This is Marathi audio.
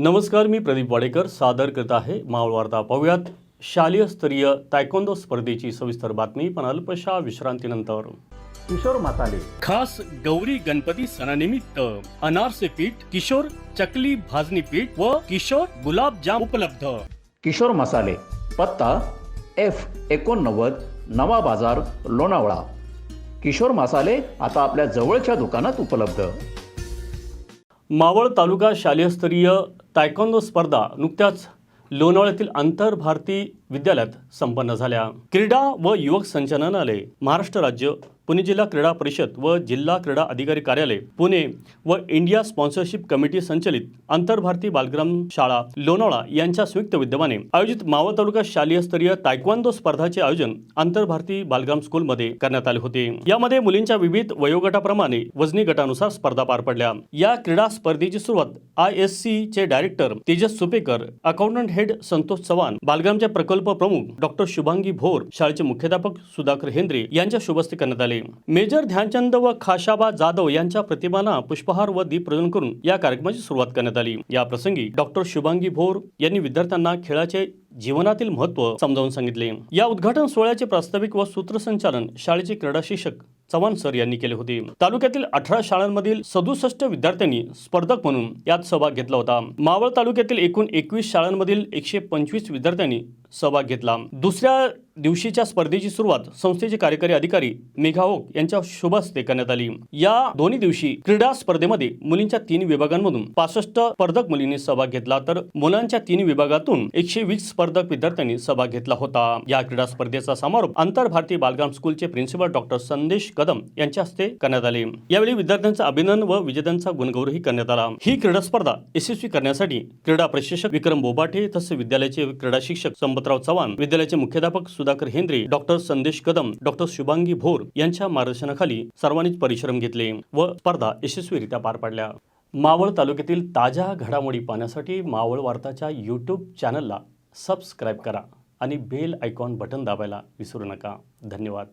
नमस्कार मी प्रदीप वाडेकर. सादर करत आहे मावळ वार्ता पाहूयात. शालेय स्तरीय तायकोंदो स्पर्धेची सविस्तर बातमी पण अल्पशा विश्रांतीनंतर. किशोर माताले खास गौरी गणपती सणानिमित्त अनारसे पीठ किशोर चकली भाजणी पीठ व किशोर गुलाबजाम उपलब्ध. किशोर मसाले पत्ता एफ एकोणनव्वद नवा बाजार लोणावळा. किशोर मसाले आता आपल्या जवळच्या दुकानात उपलब्ध. मावळ तालुका शालेयस्तरीय तायकोंदो स्पर्धा नुकत्याच लोणावळ्यातील आंतर भारती विद्यालयात संपन्न झाल्या. क्रीडा व युवक संचालनालय महाराष्ट्र राज्य पुणे जिल्हा क्रीडा परिषद व जिल्हा क्रीडा अधिकारी कार्यालय पुणे व इंडिया स्पॉन्सरशिप कमिटी संचलित आंतरभारती बालग्राम शाळा लोणावळा यांच्या संयुक्त विद्यमाने आयोजित मावळ तालुका शालेय स्तरीय तायक्वांदो स्पर्धाचे आयोजन आंतरभारती बालग्राम स्कूलमध्ये करण्यात आले होते. यामध्ये मुलींच्या विविध वयोगटाप्रमाणे वजनी गटानुसार स्पर्धा पार पडल्या. या क्रीडा स्पर्धेची सुरुवात आय एस सी चे director Tejas Supekar accountant head Santosh Chavan बालग्रामचे प्रकल्प प्रमुख डॉक्टर शुभांगी भोर शाळेचे मुख्याध्यापक सुधाकर हेंद्रे यांच्या शुभस्ते करण्यात आले. मेजर ध्यानचंद व खाशाबा जाधव यांच्या प्रतिमांना पुष्पहार व दीप प्रदान करून या कार्यक्रमाची सुरुवात करण्यात आली. या प्रसंगी डॉक्टर शुभांगी भोर यांनी विद्यार्थ्यांना खेळाचे जीवनातील महत्त्व समजावून सांगितले. या उद्घाटन सोहळ्याचे प्रास्ताविक व सूत्रसंचालन शाळेचे क्रीडा शिक्षक चव्हाण सर यांनी केले होते. तालुक्यातील अठरा शाळांमधील सदुसष्ट विद्यार्थ्यांनी स्पर्धक म्हणून यात सहभाग घेतला होता. मावळ तालुक्यातील एकूण एकवीस शाळांमधील एकशे पंचवीस विद्यार्थ्यांनी सहभाग घेतला. दुसऱ्या दिवशीच्या स्पर्धेची सुरुवात संस्थेचे कार्यकारी अधिकारी मेघा ओक यांच्या शुभ हस्ते करण्यात आली. या दोन्ही दिवशी क्रीडा स्पर्धेमध्ये मुलींच्या तीन विभागांमधून पासष्ट स्पर्धक मुलींनी सहभाग घेतला तर मुलांच्या तीन विभागातून एकशे वीस स्पर्धक विद्यार्थ्यांनी सहभाग घेतला होता. या क्रीडा स्पर्धेचा समारोप आंतर भारतीय बालग्राम स्कूलचे प्रिन्सिपल डॉक्टर संदेश कदम यांच्या हस्ते करण्यात आले. यावेळी विद्यार्थ्यांचं अभिनंदन व विजेत्यांचा गुणगौरही करण्यात आला. ही क्रीडा स्पर्धा यशस्वी करण्यासाठी क्रीडा प्रशिक्षक विक्रम बोबाटे तसेच विद्यालयाचे क्रीडा शिक्षक संपतराव चव्हाण विद्यालयाचे मुख्याध्यापक सुधाकर हेंद्रे डॉक्टर संदेश कदम डॉक्टर शुभांगी भोर यांच्या मार्गदर्शनाखाली सर्वांनीच परिश्रम घेतले व स्पर्धा यशस्वीरित्या पार पाडल्या. मावळ तालुक्यातील ताज्या घडामोडी पाहण्यासाठी मावळ वार्ताच्या यूट्यूब चॅनलला सबस्क्राईब करा आणि बेल आयकॉन बटन दाबायला विसरू नका. धन्यवाद.